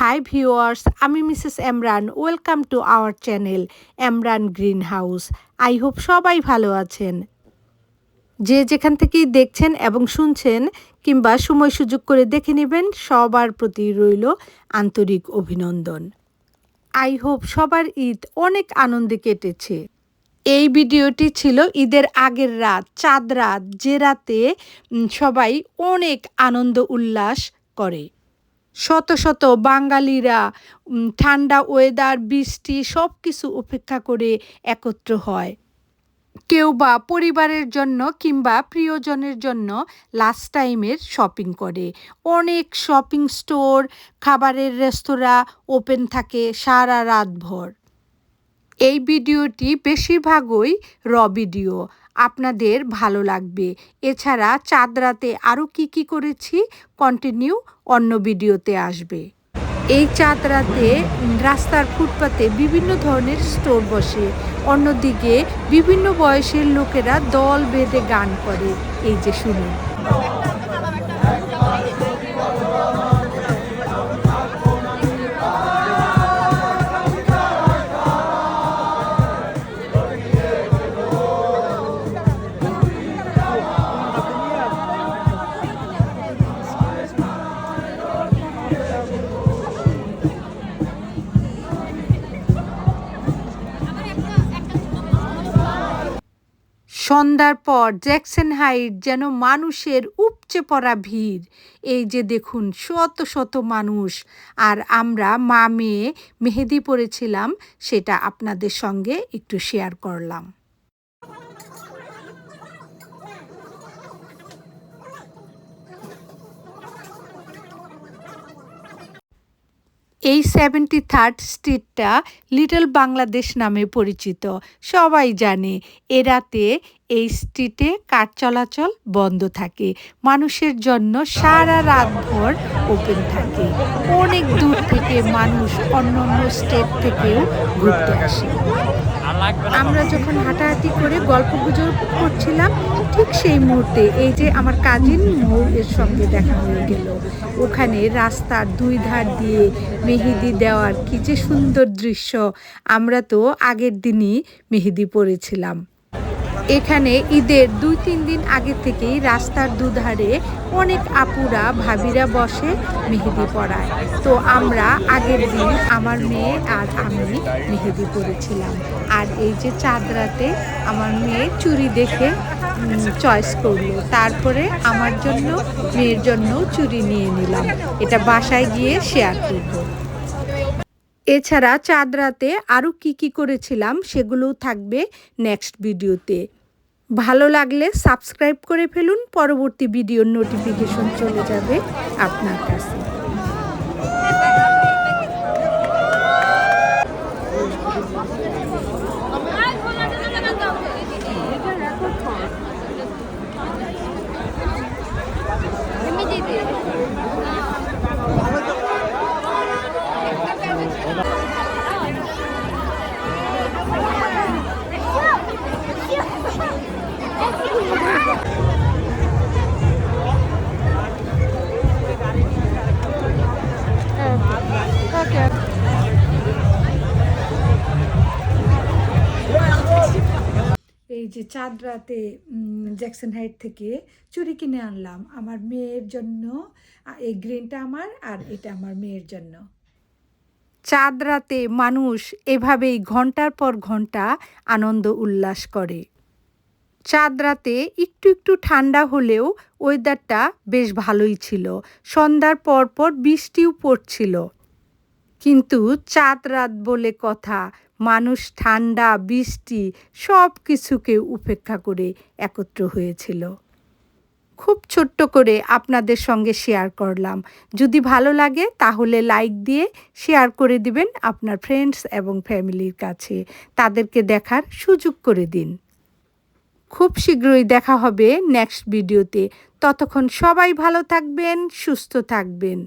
High viewers আমি Mrs Emran welcome to our channel Emran green house I hope সবাই ভালো আছেন। যে যেখান থেকেই দেখছেন এবং শুনছেন কিংবা সময় সুযোগ করে দেখে নেবেন, সবার প্রতি রইল আন্তরিক অভিনন্দন। আই হোপ সবার ঈদ অনেক আনন্দে কেটেছে। এই ভিডিওটি ছিল ঈদের আগের রাত, চাঁদ রাত, যে রাতে সবাই অনেক আনন্দ উল্লাস করে। শত শত বাঙালিরা ঠান্ডা ওয়েদার বৃষ্টি সব কিছু উপেক্ষা করে একত্র হয়। কেউ বা পরিবারের জন্য কিংবা প্রিয়জনের জন্য লাস্ট টাইমের শপিং করে। অনেক শপিং স্টোর খাবারের রেস্তোরাঁ ওপেন থাকে সারা রাতভর। এই ভিডিওটি বেশিরভাগই র ভিডিও আপনাদের ভালো লাগবে। এছাড়া চাঁদ রাতে আরও কী কী করেছি? কন্টিনিউ অন্য ভিডিওতে আসবে। এই চাঁদ রাতে রাস্তার ফুটপাতে বিভিন্ন ধরনের স্টোর বসে। অন্যদিকে বিভিন্ন বয়সের লোকেরা দল বেঁধে গান করে। এই যে শুনুন। সন্ধ্যার পর জ্যাকসন হাইট যেন মানুষের উপচে পড়া ভিড়। এই যে দেখুন, শত শত মানুষ। আর আমরা মা মেয়ে মেহেদি পড়েছিলাম সেটা আপনাদের সঙ্গে একটু শেয়ার করলাম। এই সেভেন্টি থার্ড স্ট্রিটটা লিটল বাংলাদেশ নামে পরিচিত। সবাই জানে এরাতে এই স্ট্রিটে কার চলাচল বন্ধ থাকে। মানুষের জন্য সারা রাত ভর ওপেন থাকে। অনেক দূর থেকে মানুষ অন্য অন্য স্টেট থেকেও ঘুরতে আসে। আমরা যখন হাঁটাহাঁটি করে গল্প গুজব করছিলাম ঠিক সেই মুহূর্তে এই যে আমার কাজিন মৌ এর সঙ্গে দেখা হয়ে গেল। ওখানে রাস্তার দুই ধার দিয়ে মেহেদি দেওয়ার কি যে সুন্দর দৃশ্য। আমরা তো আগের দিনই মেহেদি পরেছিলাম। এখানে ঈদের দুই তিন দিন আগে থেকেই রাস্তার দুধারে অনেক আপুরা, ভাবিরা বসে মেহেদি পড়ায় তো আমরা আগের দিন আমার মেয়ে আর আমি মেহেদি পরেছিলাম। আর এই যে চাঁদ রাতে আমার মেয়ে চুরি দেখে চয়েস করল। তারপরে আমার জন্য, মেয়ের জন্য চুরি নিয়ে নিলাম। এটা বাসায় গিয়ে শেয়ার করব। এছাড়া চাঁদ রাতে আরও কী কী করেছিলাম সেগুলোও থাকবে নেক্সট ভিডিওতে। ভালো লাগলে সাবস্ক্রাইব করে ফেলুন পরবর্তী ভিডিওর নোটিফিকেশন চলে যাবে আপনার কাছে। যে চাঁদ রাতে জ্যাকসন হাইট থেকে চুরি কিনে আনলাম। আমার মেয়ের জন্য এই গ্রিনটা আমার আর এটা আমার মেয়ের জন্য। চাঁদ রাতে মানুষ এভাবেই ঘণ্টার পর ঘণ্টা আনন্দ উল্লাস করে। চাঁদ রাতে একটু একটু ঠান্ডা হলেও ওয়েদারটা বেশ ভালোই ছিল। সন্ধ্যার পর পর বৃষ্টিও পড়ছিল। কিন্তু চাঁদ রাত বলে কথা মানুষ, ঠান্ডা, বৃষ্টি সব কিছুকে উপেক্ষা করে একত্র হয়েছিল। খুব ছোট্ট করে আপনাদের সঙ্গে শেয়ার করলাম। যদি ভালো লাগে তাহলে লাইক দিয়ে শেয়ার করে দিবেন আপনার ফ্রেন্ডস এবং ফ্যামিলির কাছে। তাদেরকে দেখার সুযোগ করে দিন। খুব শীঘ্রই দেখা হবে নেক্সট ভিডিওতে ততক্ষণ সবাই ভালো থাকবেন, সুস্থ থাকবেন।